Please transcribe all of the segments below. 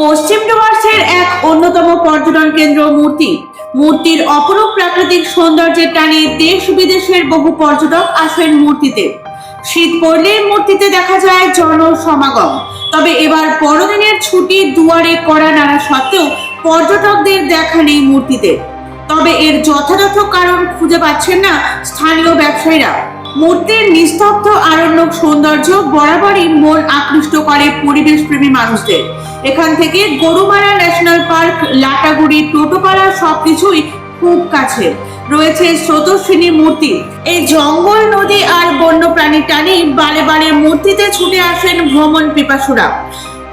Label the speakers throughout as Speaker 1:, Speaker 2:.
Speaker 1: পশ্চিম ডুয়ার্সের এক অন্যতম পর্যটন কেন্দ্র মূর্তি। মূর্তির অপরূপ প্রাকৃতিক সৌন্দর্যের টানে দেশ বিদেশের বহু পর্যটক আসেন মূর্তিতে। শীত পড়লে মূর্তিতে দেখা যায় জনসমাগম। তবে এবার বড়দিনের ছুটি দুয়ারে করা নাড়া সত্ত্বেও পর্যটকদের দেখা নেই মূর্তিতে। তবে এর যথাযথ কারণ খুঁজে পাচ্ছেন না স্থানীয় ব্যবসায়ীরা। মূর্তির নিস্তব্ধ আরণ্যক সৌন্দর্য বরাবরই মন আকৃষ্ট করে পরিবেশ প্রেমী মানুষদের। এখান থেকে গরুমারা ন্যাশনাল পার্ক, লাটাগুড়ি, টোটোপাড়া সবকিছুই খুব কাছে। রয়েছে স্রোতস্বিনী মূর্তি। এই জঙ্গল, নদী আর বন্যপ্রাণী টানেই বারে বারে মূর্তিতে ছুটে আসেন ভ্রমণ পিপাসুরা।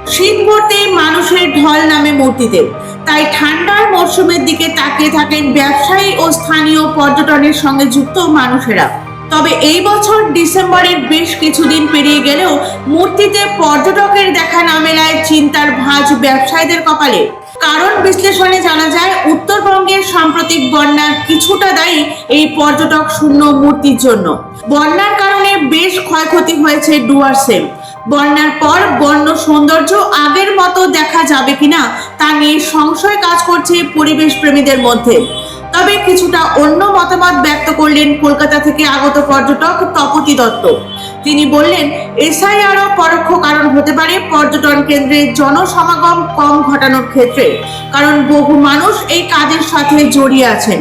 Speaker 1: শীত পড়তেই মানুষের ঢল নামে মূর্তিতে। তাই ঠান্ডার মরশুমের দিকে তাকিয়ে থাকেন ব্যবসায়ী ও স্থানীয় পর্যটনের সঙ্গে যুক্ত মানুষেরা। তবে এই বছর ডিসেম্বরের বেশ কিছুদিন পেরিয়ে গেলেও মূর্তিতে পর্যটকের দেখা না মেলায় চিন্তার ভাঁজ ব্যবসায়ীদের কপালে। কারণ বিশ্লেষণে জানা যায়, উত্তরবঙ্গের সাম্প্রতিক বন্যার কিছুটা দায়ী এই পর্যটক শূন্য মূর্তির জন্য। বন্যার কারণে বেশ ক্ষয়ক্ষতি হয়েছে ডুয়ার্সে বন্যার পর বন্য সৌন্দর্য আগের মতো দেখা যাবে কিনা তা নিয়ে সংশয় কাজ করছে পরিবেশ প্রেমীদের মধ্যে। তবে কিছুটা অন্য মতামত ব্যক্ত করলেন কলকাতা থেকে আগত পর্যটক তপতি দত্ত। তিনি বললেন এসআইআরও পরোক্ষ কারণ হতে পারে পর্যটন কেন্দ্রে জনসমাগম কম ঘটানোর ক্ষেত্রে, কারণ বহু মানুষ এই কাজের সাথে জড়িয়ে আছেন।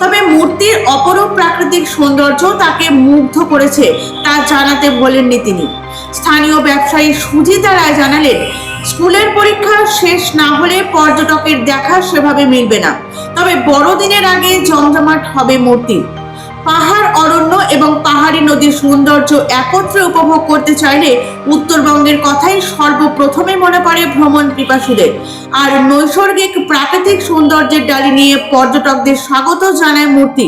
Speaker 1: তবে মূর্তির অপরূপ প্রাকৃতিক সৌন্দর্য তাকে মুগ্ধ করেছে তা জানাতে বলেননি তিনি। স্থানীয় ব্যবসায়ী সুজিতা রায় জানালেন, স্কুলের পরীক্ষা শেষ না হলে পর্যটকের দেখা সেভাবে মিলবে না। তবে বড়দিনের আগে জমজমাট হবে মূর্তি। পাহাড় অরণ্য এবং পাহাড়ি নদীর সৌন্দর্য একত্রে উপভোগ করতে চাইলে উত্তরবঙ্গের কথাই সর্বপ্রথমে মনে পড়ে ভ্রমণ পিপাসুদের। আর নৈসর্গিক প্রাকৃতিক সৌন্দর্যের ডালি নিয়ে পর্যটকদের স্বাগত জানায় মূর্তি।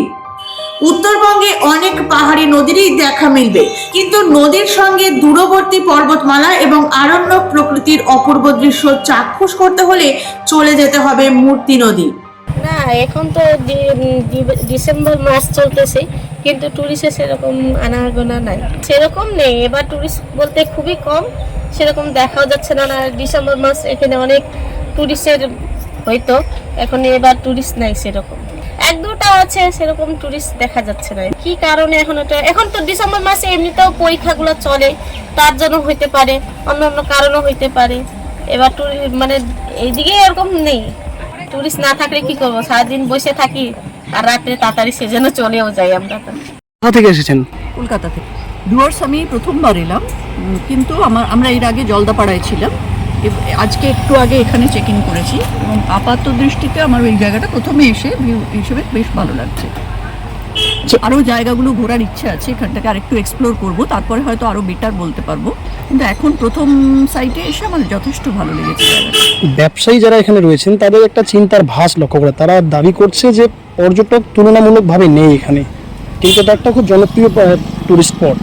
Speaker 1: উত্তরবঙ্গে অনেক পাহাড়ি নদীরই দেখা মিলবে, কিন্তু নদীর সঙ্গে দূরবর্তী পর্বতমালা এবং আরণ্য প্রকৃতির অপূর্ব দৃশ্য চাক্ষুষ করতে হলে চলে যেতে হবে মূর্তি নদী।
Speaker 2: এখন তো ডিসেম্বর মাস চলতেছে, কিন্তু টুরিস্টে সেরকম আনাগোনা নাই। সেরকম নেই, এবার টুরিস্ট বলতে খুবই কম, সেরকম দেখাও যাচ্ছে না না, ডিসেম্বর মাস এখানে অনেক টুরিস্টের হয়তো, এখন এবার টুরিস্ট নাই সেরকম। এক দুটা আছে, সেরকম টুরিস্ট দেখা যাচ্ছে না। কি কারণে এখন ওটা, এখন তো ডিসেম্বর মাসে এমনিতেও পরীক্ষাগুলো চলে, তার জন্য হইতে পারে অন্য অন্য কারণও হইতে পারে। এবার টুরি মানে এইদিকে এরকম নেই। টুরিস্ট না থাকলে কি করব? সারাদিন বসে থাকি আর রাত্রে তাড়াতাড়ি সেজন্য চলেও যাই আমরা তো।
Speaker 3: কোথা থেকে এসেছেন?
Speaker 4: কলকাতা থেকে। ডুয়ার্স আমি প্রথমবার এলাম কিন্তু আমার আমরা এর আগে জলদাপাড়ায় ছিলাম। আজকে একটু আগে এখানে চেক ইন করেছি এবং আপাত দৃষ্টিতে আমার ওই জায়গাটা প্রথমে এসে ভিউ হিসেবে বেশ ভালো লাগছে। আরও জায়গাগুলো ঘোরার ইচ্ছে আছে এখানটাকে আরেকটু এক্সপ্লোর করব তারপরে হয়তো আরও বেটার বলতে পারব। কিন্তু এখন প্রথম সাইটে এসে আমার যথেষ্ট ভালো লেগেছে
Speaker 3: ব্যবসায়ী যারা এখানে রয়েছেন তাদের একটা চিন্তার ভাস লক্ষ্য করে। তারা দাবি করছে যে পর্যটক তুলনামূলকভাবে নেই এখানে কিন্তু এটা একটা খুব জনপ্রিয় টুরিস্ট স্পট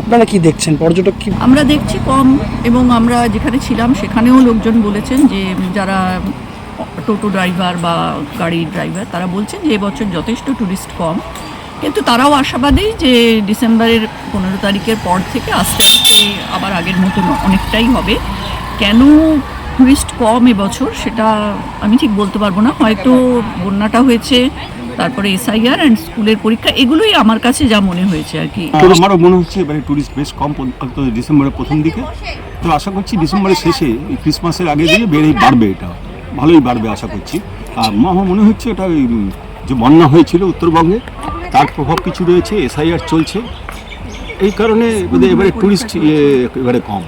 Speaker 3: আপনারা কি দেখছেন? পর্যটক কি
Speaker 4: আমরা দেখছি কম এবং আমরা যেখানে ছিলাম সেখানেও লোকজন বলেছেন যে যারা টোটো ড্রাইভার বা গাড়ির ড্রাইভার, তারা বলছেন যে এবছর যথেষ্ট ট্যুরিস্ট কম। কিন্তু তারাও আশাবাদী যে ডিসেম্বরের পনেরো তারিখের পর থেকে আস্তে আস্তে আবার আগের মতন অনেকটাই হবে। কেন ট্যুরিস্ট কম এবছর সেটা আমি ঠিক বলতে পারব না। হয়তো বন্যাটা হয়েছে, তারপরে এসআইআর অ্যান্ড স্কুলের পরীক্ষা, এগুলোই আমার কাছে যা মনে হয়েছে আর কি।
Speaker 5: আমারও মনে হচ্ছে এবারে টুরিস্ট বেশ কম ডিসেম্বরের প্রথম দিকে। তো আশা করছি ডিসেম্বরের শেষে ক্রিসমাসের আগে দিয়ে বেড়ে বাড়বে এটা। ভালোই বাড়বে আশা করছি। আর আমার মনে হচ্ছে এটা যে বন্যা হয়েছিল উত্তরবঙ্গে, তার প্রভাব কিছু রয়েছে, এসআইআর চলছে। এই কারণে এবারে টুরিস্ট ইয়ে এবারে কম।